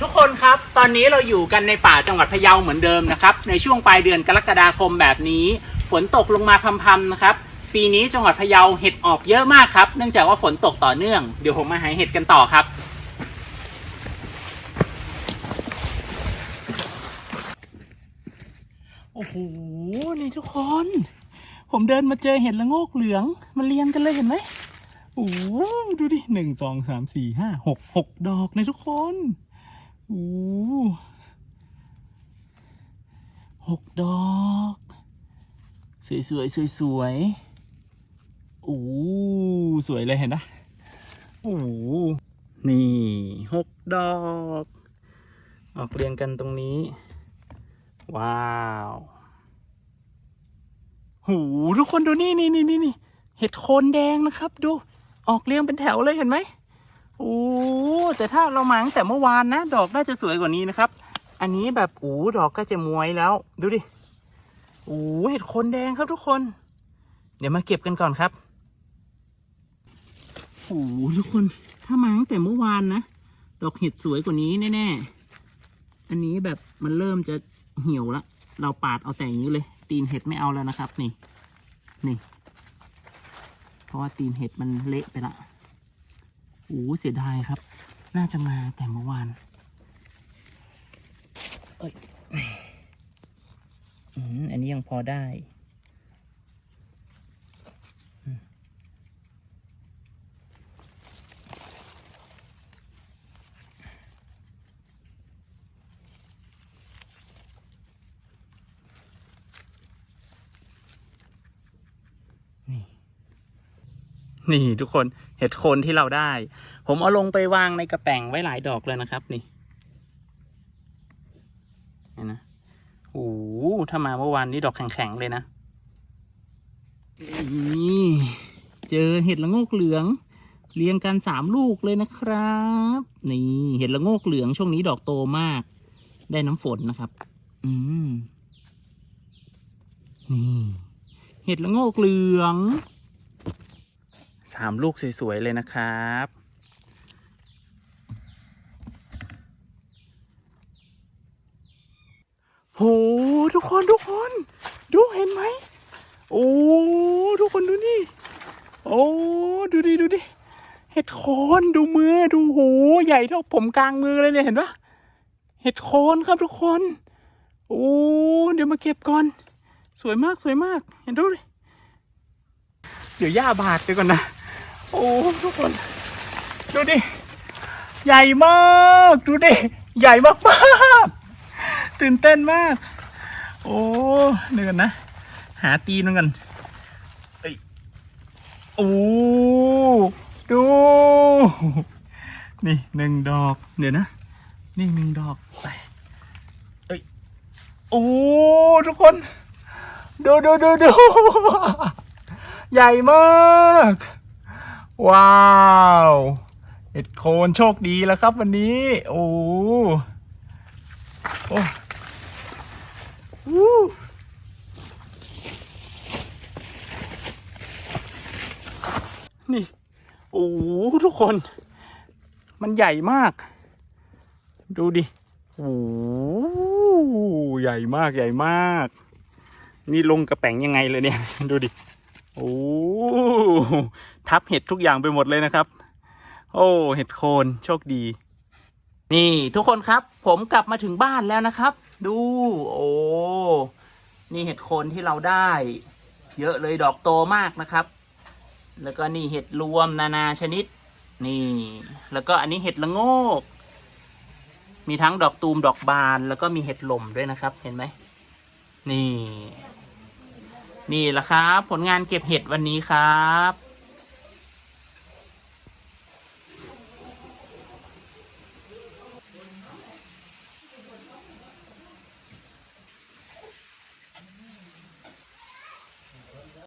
ทุกคนครับ ตอนนี้เราอยู่กันในป่าจังหวัดพะเยาเหมือนเดิมนะครับ ในช่วงปลายเดือนกรกฎาคมแบบนี้ ฝนตกลงมาพรำๆนะครับ ปีนี้จังหวัดพะเยาเห็ดออกเยอะมากครับ เนื่องจากว่าฝนตกต่อเนื่อง เดี๋ยวผมมาหาเห็ดกันต่อครับ โอ้โห นี่ทุกคน ผมเดินมาเจอเห็ดละโงกเหลือง มันเรียงกันเลยเห็นไหมโอ้โหดูดิหนึ่งสองสามสี่ห้าหกหกดอกเลยทุกคน โอ้หกดอก สวยสวยสวยสวยๆโอ้สวยเลยเห็นนะโอ้โหนี่หกดอก ออกเรียงกันตรงนี้ ว้าวหูทุกคนดูนี่นี่นี่นี่เห็ดโคนแดงนะครับ ดู ออกเรียงเป็นแถวเลยเห็นไหม โอ้แต่ถ้าเรามาตั้งแต่เมื่อวานนะ ดอกน่าจะสวยกว่านี้นะครับ อันนี้แบบโอ้ดอกก็จะมวยแล้ว ดูดิโอ้เห็ดโคนแดงครับทุกคน เดี๋ยวมาเก็บกันก่อนครับโอ้ทุกคน ถ้ามาตั้งแต่เมื่อวานนะดอกเห็ดสวยกว่านี้แน่ๆอันนี้แบบมันเริ่มจะเหี่ยวแล้วเราปาดเอาแต่อย่างนี้เลย ตีนเห็ดไม่เอาแล้วนะครับ นี่ นี่ เพราะว่าตีนเห็ดมันเละไปละ โอ้เสียดายครับ น่าจะมาแต่เมื่อวาน เอ้ยอันนี้ยังพอได้ นี่ทุกคนเห็ดโคนที่เราได้ ผมเอาลงไปวางในกระแป้งไว้หลายดอกเลยนะครับนี่นะโอ้โหถ้ามาเมื่อวานนี้ดอกแข็งๆเลยนะนี่เจอเห็ดละโงกเหลือง เรียงกันสามลูกเลยนะครับ นี่เห็ดละโงกเหลืองช่วงนี้ดอกโตมาก ได้น้ำฝนนะครับ อืมนี่ เห็ดละโงกเหลือง สามลูกสวย ๆ เลยนะครับ โห ทุกคนทุกคน ดูเห็นไหม โอ้ ทุกคนดูนี่ โอ้ ดูดิ ดูดิ เห็ดโคนดูมือ ดูโห ใหญ่เท่าผมกลางมือเลยเนี่ย เห็นปะเห็ดโคนครับทุกคน โอ้ เดี๋ยวมาเก็บก่อน สวยมากสวยมาก เห็นดูดิเดี๋ยวย่าบาดไปก่อนนะ โอ้ทุกคน ดูดิ ใหญ่มาก ดูดิ ใหญ่มากมากตื่นเต้นมาก โอ้เดี๋ยวกันนะ หาตีนมันกันเอ้ยโอ้ดู นี่หนึ่งดอก เดี๋ยวนะ นี่หนึ่งดอกไปเอ้ยโอ้ทุกคน ดูดูดูดูใหญ่มาก ว้าวเห็ดโคนโชคดีแล้วครับวันนี้ โอ้โอ้นี่ โอ้ทุกคน มันใหญ่มาก ดูดิ โอ้ใหญ่มากใหญ่มาก นี่ลงกระแป๋งยังไงเลยเนี่ย ดูดิ โอ้ทับเห็ดทุกอย่างไปหมดเลยนะครับ โอ้ เห็ดโคนโชคดี นี่ทุกคนครับ ผมกลับมาถึงบ้านแล้วนะครับ ดู โอ้นี่เห็ดโคนที่เราได้ เยอะเลยดอกโตมากนะครับ แล้วก็นี่เห็ดรวมนานาชนิด นี่ แล้วก็อันนี้เห็ดละโงก มีทั้งดอกตูมดอกบาน แล้วก็มีเห็ดหล่มด้วยนะครับ เห็นไหมนี่ นี่แหละครับ ผลงานเก็บเห็ดวันนี้ครับ